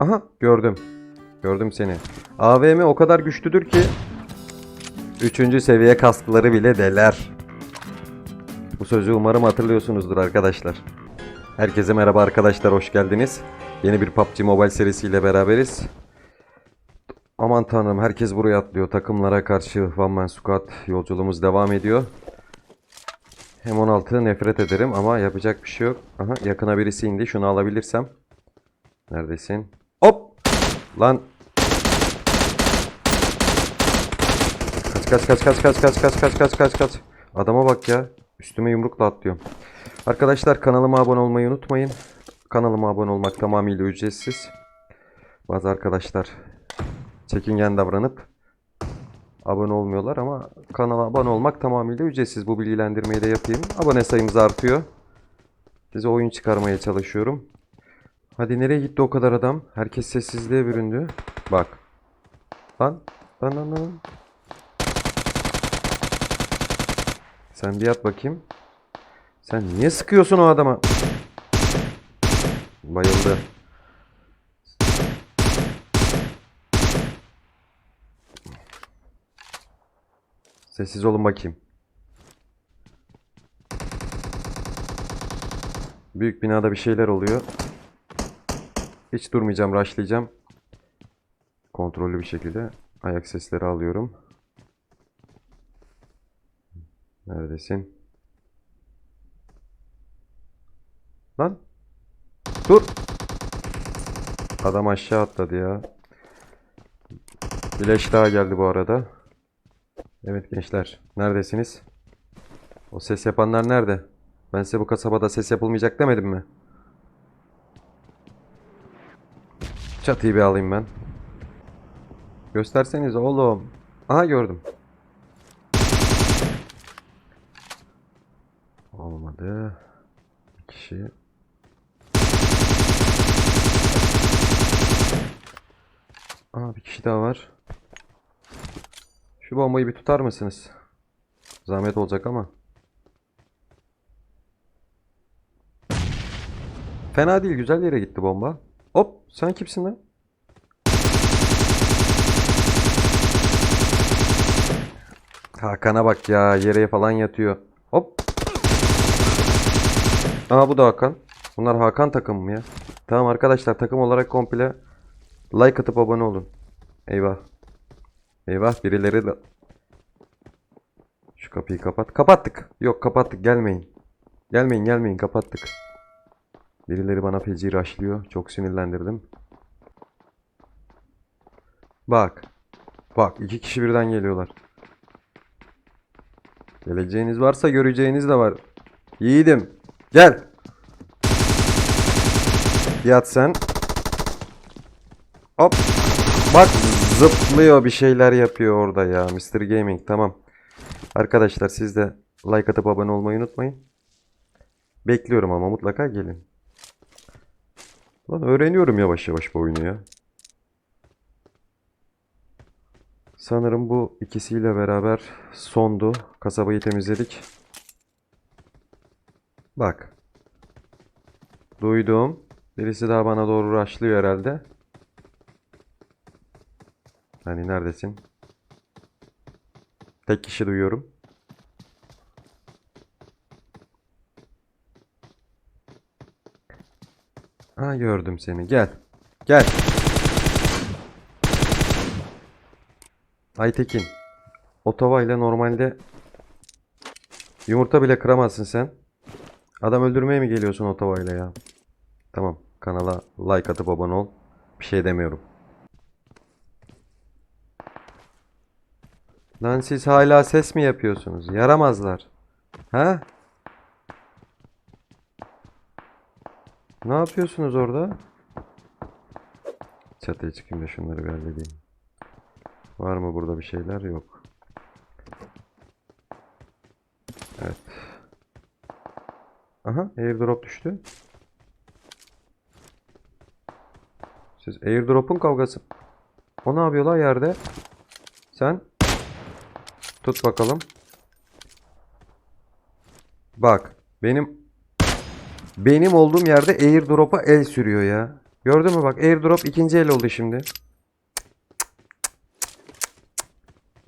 Aha gördüm. Gördüm seni. AVM o kadar güçlüdür ki 3. seviye kaskları bile deler. Bu sözü umarım hatırlıyorsunuzdur arkadaşlar. Herkese merhaba arkadaşlar hoş geldiniz. Yeni bir PUBG Mobile serisiyle beraberiz. Aman tanrım herkes buraya atlıyor. Takımlara karşı One Man Squad yolculuğumuz devam ediyor. Hem 16 nefret ederim ama yapacak bir şey yok. Aha yakına birisi indi. Şunu alabilirsem. Neredesin? Hop! Lan. Kaç kaç kaç kaç kaç kaç kaç kaç kaç kaç kaç. Adama bak ya. Üstüme yumrukla atlıyorum. Arkadaşlar kanalıma abone olmayı unutmayın. Kanalıma abone olmak tamamıyla ücretsiz. Bazı arkadaşlar çekingen davranıp abone olmuyorlar ama kanala abone olmak tamamıyla ücretsiz. Bu bilgilendirmeyi de yapayım. Abone sayımız artıyor. Size oyun çıkarmaya çalışıyorum. Hadi nereye gitti o kadar adam? Herkes sessizliğe büründü. Bak. Lan. Lan lan lan. Sen bir yat bakayım. Sen niye sıkıyorsun o adama? Bayıldı. Sessiz olun bakayım. Büyük binada bir şeyler oluyor. Hiç durmayacağım, rushlayacağım. Kontrollü bir şekilde ayak sesleri alıyorum. Neredesin? Lan. Dur. Adam aşağı atladı ya. Bileş daha geldi bu arada. Evet gençler. Neredesiniz? O ses yapanlar nerede? Ben size bu kasabada ses yapılmayacak demedim mi? Çatıyı bir alayım ben. Gösterseniz oğlum. Aha gördüm. Olmadı. Bir kişi. Aa bir kişi daha var. Şu bombayı bir tutar mısınız? Zahmet olacak ama. Fena değil, güzel yere gitti bomba. Hop, sen kimsin lan? Hakan'a bak ya, yere falan yatıyor. Hop. Aa bu da Hakan. Bunlar Hakan takımı mı ya? Tamam arkadaşlar takım olarak komple like atıp abone olun. Eyvah. Eyvah birileri de... Şu kapıyı kapat. Kapattık. Yok kapattık gelmeyin. Gelmeyin gelmeyin kapattık. Birileri bana feci raşlıyor. Çok sinirlendirdim. Bak. Bak iki kişi birden geliyorlar. Geleceğiniz varsa göreceğiniz de var. Yiğidim. Gel. Yat sen. Hop. Bak zıplıyor bir şeyler yapıyor orada ya. Mr. Gaming tamam. Arkadaşlar siz de like atıp abone olmayı unutmayın. Bekliyorum ama mutlaka gelin. Lan öğreniyorum yavaş yavaş bu oyunu ya. Sanırım bu ikisiyle beraber sondu. Kasabayı temizledik. Bak. Duydum. Birisi daha bana doğru rushlıyor herhalde. Hani neredesin? Tek kişi duyuyorum. Ha gördüm seni. Gel. Gel. Aytekin. Otova ile normalde yumurta bile kıramazsın sen. Adam öldürmeye mi geliyorsun Otova ile ya? Tamam. Kanala like atıp abone ol. Bir şey demiyorum. Lan siz hala ses mi yapıyorsunuz? Yaramazlar. Ha? Ne yapıyorsunuz orada? Çatıya çıkayım da şunları bir halledeyim. Var mı burada bir şeyler? Yok. Evet. Aha airdrop düştü. Siz airdrop'un kavgası. O ne yapıyor lan yerde? Sen Tut bakalım. Bak. Benim benim olduğum yerde airdrop'a el sürüyor ya. Gördün mü bak airdrop ikinci el oldu şimdi.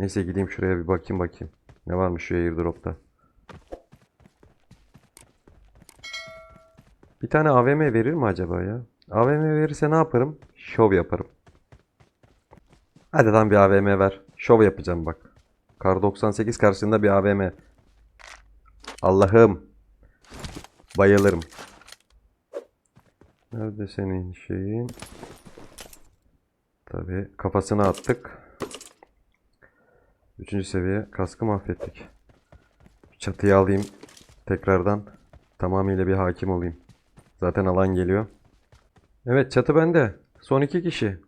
Neyse gideyim şuraya bir bakayım bakayım. Ne varmış şu airdropta. Bir tane AVM verir mi acaba ya? AVM verirse ne yaparım? Şov yaparım. Hadi lan bir AVM ver. Şov yapacağım bak. Kar 98 karşısında bir AVM. Allah'ım. Bayılırım. Nerede senin şeyin? Tabii kafasına attık. Üçüncü seviye kaskı mahvettik. Çatıyı alayım tekrardan. Tamamıyla bir hakim olayım. Zaten alan geliyor. Evet çatı bende. Son iki kişi.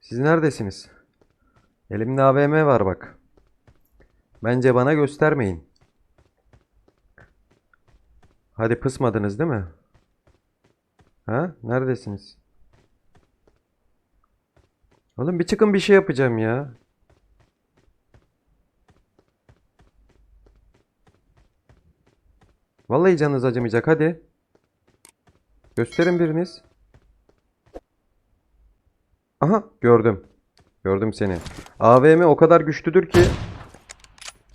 Siz neredesiniz? Elimde AVM var bak. Bence bana göstermeyin. Hadi pısmadınız değil mi? Ha? Neredesiniz? Oğlum bir çıkın bir şey yapacağım ya. Vallahi canınız acımayacak hadi. Gösterin biriniz. Aha gördüm. Gördüm seni. AVM o kadar güçlüdür ki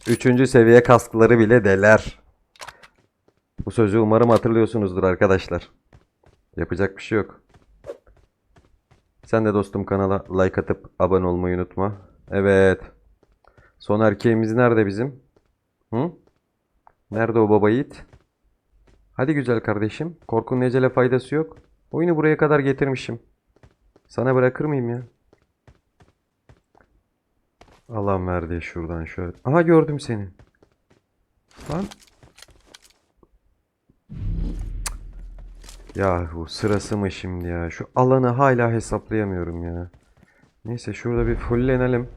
Üçüncü seviye kaskları bile deler. Bu sözü umarım hatırlıyorsunuzdur arkadaşlar. Yapacak bir şey yok. Sen de dostum kanala like atıp abone olmayı unutma. Evet. Son erkeğimiz nerede bizim? Hı? Nerede o baba yiğit? Hadi güzel kardeşim. Korkunun ecele faydası yok. Oyunu buraya kadar getirmişim. Sana bırakır mıyım ya? Allah'ım verdi şuradan şöyle. Aha gördüm seni. Lan. Yahu sırası mı şimdi ya? Şu alanı hala hesaplayamıyorum ya. Neyse şurada bir fulllenelim.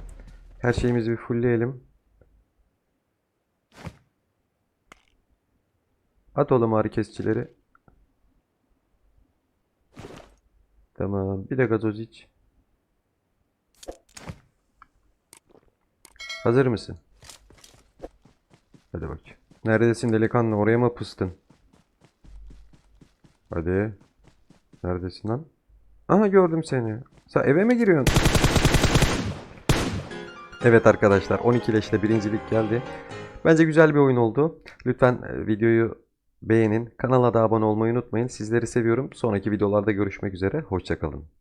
Her şeyimizi bir fullleyelim. At oğlum ağrı kesicileri. Tamam. Bir de gazoz iç. Hazır mısın? Hadi bak. Neredesin delikanlı? Oraya mı pıstın? Hadi. Neredesin lan? Aha gördüm seni. Sen eve mi giriyorsun? Evet arkadaşlar 12 leşle birincilik geldi. Bence güzel bir oyun oldu. Lütfen e, videoyu beğenin. Kanala da abone olmayı unutmayın. Sizleri seviyorum. Sonraki videolarda görüşmek üzere. Hoşçakalın.